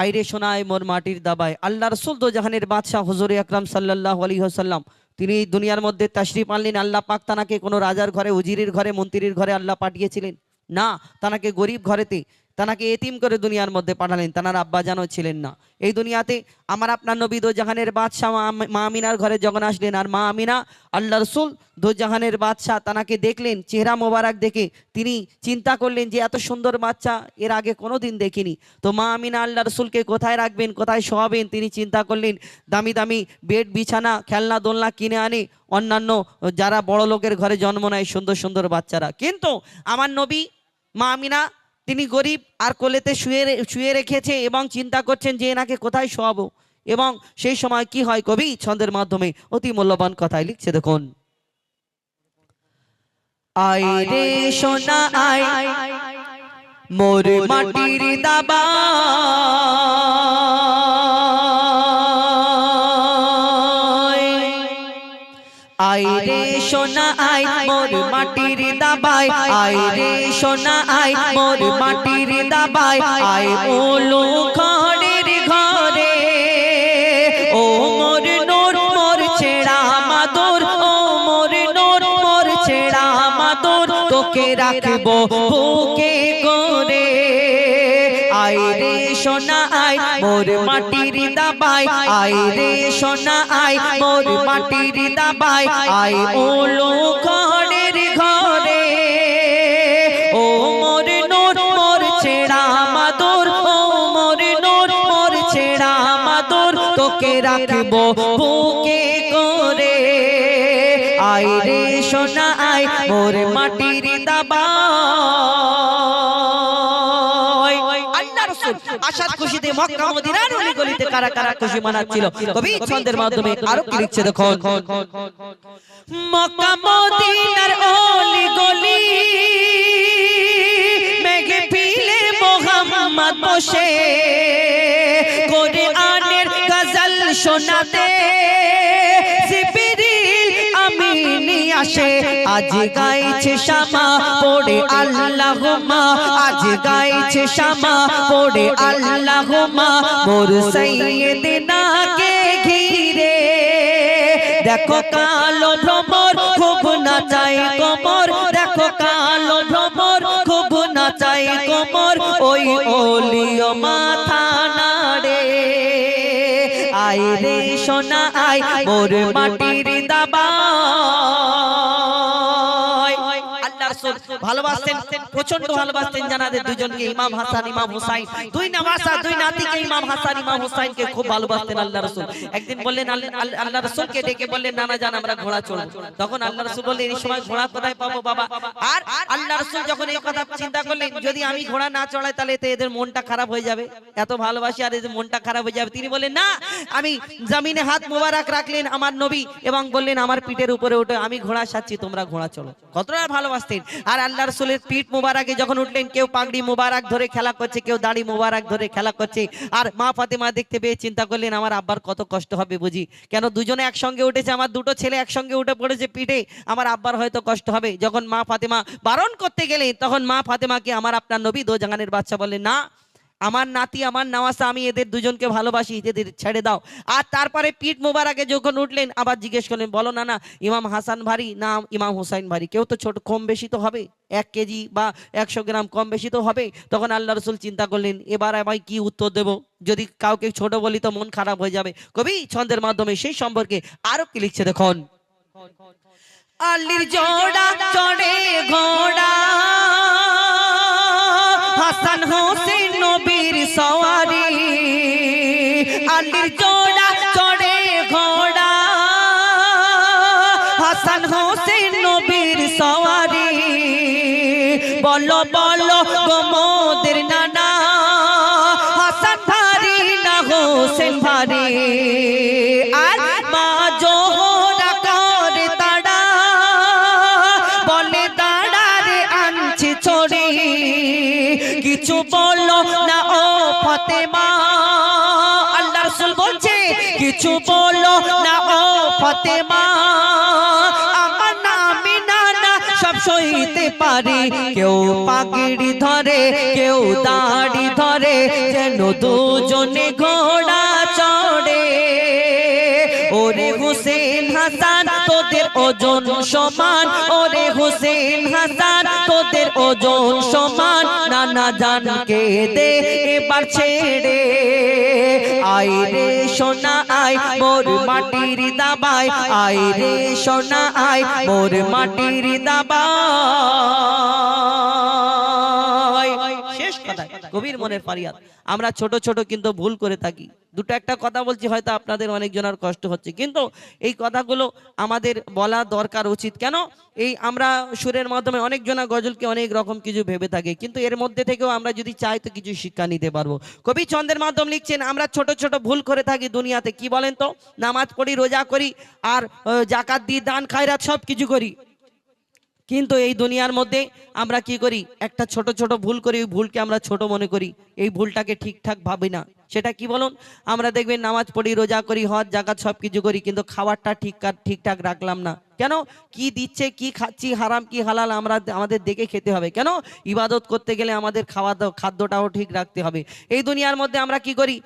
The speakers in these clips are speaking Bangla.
আইরে শোনায় মোর মাটির দাবায়। আল্লাহ রসুল তো জাহানের বাদশাহ হজুর আকরাম সাল্লাহ আলী হাসাল্লাম তিনি দুনিয়ার মধ্যে তাশরিফ আনলেন। আল্লাহ পাক তানাকে কোনো রাজার ঘরে, উজিরির ঘরে, মন্ত্রীর ঘরে আল্লাহ পাঠিয়েছিলেন। না, তানাকে গরিব ঘরেতে তানাকে এতিম করে দুনিয়ার মধ্যে পাঠালেন। তানার আব্বা জানও ছিলেন না। এই দুনিয়াতে আমার আপনার নবী দো জাহানের বাদশাহ মা- আমিনার ঘরে যখন আসলেন, আর মা আমিনা, আল্লাহ রসুল দো জাহানের বাদশাহ তানাকে দেখলেন, চেহারা মোবারক দেখে তিনি চিন্তা করলেন যে, এত সুন্দর বাচ্চা, এর আগে কোনো দিন দেখিনি। তো মা আমিনা, আল্লাহ রসুলকে কোথায় রাখবেন, কোথায় শোয়াবেন? তিনি চিন্তা করলেন, দামি দামি বেড, বিছানা, খেলনা, দোলনা কিনে আনে, অন্যান্য যারা বড় লোকের ঘরে জন্ম নেয়, সুন্দর সুন্দর বাচ্চারা। কিন্তু আমার নবী মা আমিনা তিনি গরিব আর কোলেতে শুয়ে শুয়ে রেখেছে এবং চিন্তা করছেন যে এনাকে কোথায় শোয়াবো? এবং সেই সময় কি হয় কবি? ছন্দের মাধ্যমে অতি মূল্যবান কথায় লিখছে দেখুন। আই রে সোনা আই মোর মাটির দাবা। আই রে সোনা আই মোর মাটির দাবাই আই রে সোনা আই মোর মাটির দাবাই আই ওলো ঘরের ঘরে। ও মোর নোর মোর ছেড়া মাদুর। ও মোর নোর মোর ছেড়া মাদুর। তোকে রাখব বুকে করে। আই রে সোনা আই মোর মাটির দাবাই আই রে সোনা আই মোর মাটির দাবাই আই ওলো ঘরের ঘরে ও মোর নোর মোর ছেড়া মাদুর ও মোর নোর মোর ছেড়া মাদুর তোকে রাখব বুকে করে। আই রে সোনা আই মোর মাটির দাবাই আশাদ খুশিতে মক্কা মদিনার অলি গলিতে কারা কারা খুশি মানাচ্ছিল? কবি ছন্দের মাধ্যমে আরও কি লিখছে দেখো মক্কা মদিনার অলি গলি মেঘে পিলে মোহাম্মদ বসে। কোরআনের গজল শোনাতে আসে আজ গাইছে শামা পড়ে আল্লাহুম্মা আজ গাইছে শামা পড়ে আল্লাহুম্মা মোর সাইয়্যিদিনাকে ঘিরে। দেখো কালো ভ্রমর খুব নাচাই কোমর। দেখো কালো ভ্রমর খুব নাচাই কোমর। ওই ওলিও মাথা নাড়ে। আই রে সোনা আই মোর মাটির দাবা আল্লাহ রাসূল ভালোবাসতেন প্রচণ্ড ভালোবাসতেন জানাদের দুজনকে, ইমাম হাসান, ইমাম হুসাইন। দুই নামাসা দুই নাতিকে ইমাম হাসান, ইমাম হুসাইনকে খুব ভালোবাসতেন আল্লাহ রাসূল। একদিন বললেন আল্লাহ রাসূলকে ডেকে বললেন, নানা জান, আমরা ঘোড়া চড়ব। তখন আল্লাহ রাসূল বললেন, এই সময় ঘোড়া কোথায় পাবো বাবা? আর আল্লাহ রাসূল যখন এই কথা চিন্তা করলেন যদি আমি ঘোড়া না চড়াই তাহলে এতে এদের মনটা খারাপ হয়ে যাবে। এত ভালোবাসি আর এদের মনটা খারাপ হয়ে যাবে। তিনি বললেন না আমি জমিনে হাত মোবারক রাখলেন আমার নবী এবং বললেন আমার পিঠের উপরে উঠে আমি ঘোড়া সাচ্ছি তোমরা ঘোড়া চলো। কতটা ভালোবাসতেন। আর আল্লাহ রসুলের পিঠ মোবারকে যখন উঠলেন কেউ পাগড়ি মোবারক ধরে খেলা করছে কেউ দাড়ি মোবারক ধরে খেলা করছে। আর মা ফাতেমা দেখতে পেয়ে চিন্তা করলেন আমার আব্বার কত কষ্ট হবে বুঝি। কেন দুজনে একসঙ্গে উঠেছে আমার দুটো ছেলে একসঙ্গে উঠে পড়েছে পিঠে। আমার আব্বার হয়তো কষ্ট হবে। যখন মা ফাতেমা বারণ করতে গেলেন তখন মা ফাতেমাকে, আমার আপনার নবী দো জাহানের বাচ্চা বললেন না, আমার নাতি, আমার নাওয়াসা, আমি এদের দুজনকে ভালোবাসি, এদের ছেড়ে দাও। আর তারপরে পিঠ মোবারকে যখন উঠলেন, আবার জিজ্ঞেস করলেন, বলো না না, ইমাম হাসান ভারী না ইমাম হুসাইন ভারী? কেউ তো ছোট, কম বেশি তো হবে? এক কেজি বা একশো গ্রাম কম বেশি তো হবে? তখন আল্লাহ রসুল চিন্তা করলেন, এবার আমি কি উত্তর দেব? যদি কাউকে ছোট বলি তো মন খারাপ হয়ে যাবে। কবি ছন্দের মাধ্যমে সেই সম্পর্কে আরও কি লিখছে দেখুন। আল্লির জোড়া, চড়ে ঘোড়া। হাসান হোসেন নবীর সওয়ারি। আলির জোড়া, চড়ে ঘোড়া। হাসান হোসেন নবীর সওয়ারি। বলো বলো সব সইতে পারি, কেউ পাগড়ি ধরে, কেউ দাড়ি ধরে, যেন দুজনে ঘোড়া চড়ে। ওরে হুসেন হাসান, তোদের ওজন সমান, ওরে হুসেন হাসান তোদের ওজন সমান, নানা জানকে দে, এবার ছেড়ে। আই রে সোনা, আয় মোর মাটির দাবায় আই রে সোনা, আয় মোর মাটির দাবাই শেষ কথা কবির মনের ফারিয়াদ। আমরা ছোট ছোট কিন্তু ভুল করে থাকি। দুটো একটা কথা বলছি হয়তো আপনাদের অনেকজনের কষ্ট হচ্ছে। কিন্তু এই কথাগুলো আমাদের বলা দরকার উচিত। কেন? এই আমরা সুরের মাধ্যমে অনেকজনা গজলকে অনেক রকম কিছু ভেবে থাকে। কিন্তু এর মধ্যে থেকেও আমরা যদি চাই তো কিছু শিক্ষা নিতে পারব। কবি ছন্দের মাধ্যম লিখছেন আমরা ছোট ছোট ভুল করে থাকি দুনিয়াতে। কি বলেন তো? নামাজ পড়ি রোজা করি আর জাকাত দিই দান খায়রাত সব কিছু করি। কিন্তু এই দুনিয়ার মধ্যে আমরা কি করি? একটা ছোট ছোট ভুল করি, ওই ভুলকে আমরা ছোট মনে করি। এই ভুলটাকে ঠিকঠাক ভাবি না। সেটা কি বলুন? আমরা দেখবেন নামাজ পড়ি, রোজা করি, হজ, জাকাত সব কিছু করি, কিন্তু খাবারটা ঠিক ঠিকঠাক রাখলাম না। কেন? কি দিচ্ছে, কি খাচ্ছি, হারাম, কি হালাল, আমরা আমাদের দেখে খেতে হবে। কেন? ইবাদত করতে গেলে আমাদের খাওয়া দাওয়া খাদ্যটাও ঠিক রাখতে হবে। এই দুনিয়ার মধ্যে আমরা কি করি?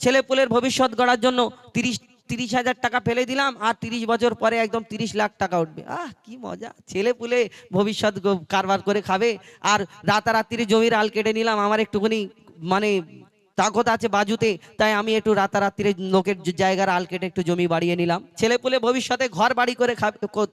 ছেলেপুলের ভবিষ্যৎ গড়ার জন্য তিরিশ তিরিশ হাজার টাকা ফেলে দিলাম আর তিরিশ বছর পরে একদম তিরিশ লাখ টাকা উঠবে। আহ, কি মজা। ছেলে পুলে ভবিষ্যৎ কারবার করে খাবে। আর রাতারাত্রি জমির আল কেটে নিলাম। আমার একটুখানি মানে তাকত আছে বাজুতে, তাই আমি একটু রাতারাত্রি লোকের জায়গার আল কেটে একটু জমি বাড়িয়ে নিলাম। ছেলে পুলে ভবিষ্যতে ঘর বাড়ি করে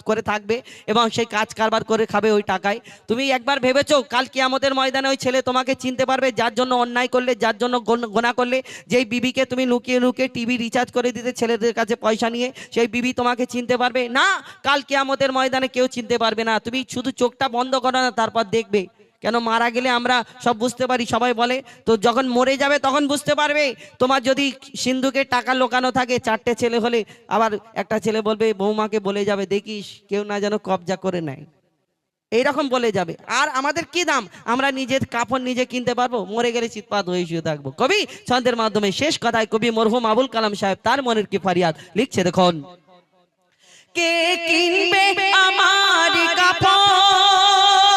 করে থাকবে এবং সেই কাজ কারবার করে খাবে ওই টাকায়। তুমি একবার ভেবেছো, কাল কিয়ামতের ময়দানে ওই ছেলে তোমাকে চিনতে পারবে, যার জন্য অন্যায় করলে, যার জন্য গোন- গোনা করলে? যেই বিবিকে তুমি লুকিয়ে লুকিয়ে টিভি রিচার্জ করে দিতে, ছেলেদের কাছে পয়সা নিয়ে, সেই বিবি তোমাকে চিনতে পারবে? না, কাল কিয়ামতের ময়দানে কেউ চিনতে পারবে না। তুমি শুধু চোখটা বন্ধ করো না, তারপর দেখবে। কেন মারা গেলে আমরা সব বুঝতে পারি? সবাই বলে, তো যখন মরে যাবে তখন বুঝতে পারবে। তোমার যদি সিন্ধুকে টাকা লোকানো থাকে, চারটে ছেলে হলে আবার একটা ছেলে বলবে, বৌমাকে বলে যাবে, দেখিস কেউ না যেন কবজা করে নেয়। এইরকম বলে যাবে। আর আমাদের কি দাম? আমরা নিজের কাপড় নিজে কিনতে পারব? মরে গেলে চিৎপাত হয়ে শুয়ে থাকব। কবি ছন্দের মাধ্যমে শেষ কথায় কবি মরহুম আবুল কালাম সাহেব তার মনের কি ফারিয়াদ লিখছে দেখুন। কে কিনবে আমার কাপড়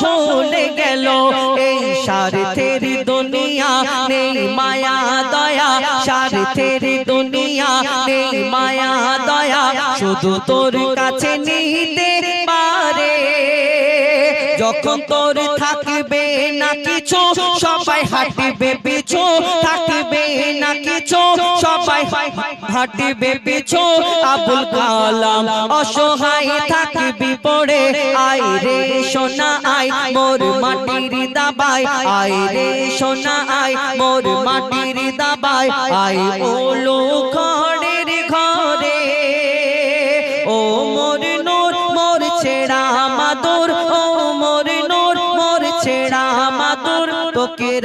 ভুলে গেল। এই স্বার্থের দুনিয়া, নেই মায়া, দয়া। স্বার্থের দুনিয়া, নেই মায়া, দয়া। শুধু তোর কাছে নিতে যখন তোর থাকবে না কিছু, সবাই হাঁটবে পিছু, থাকবে না কিছু, সবাই হাঁটবে পিছু। আবুল কালাম অসহায় থাকবি পড়ে আই রে সোনা আই মোর মাটির দাবাই আই রে সোনা আই মোর মাটির দাবাই আই ওলো ঘরের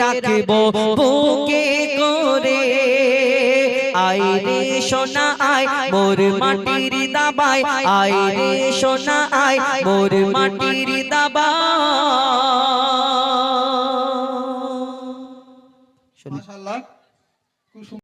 রাখব, বুকে করে। আই রে সোনা, আয় মোর মাটির দাবায়। আই রে সোনা আই মোর মাটির দাবা মাশাআল্লাহ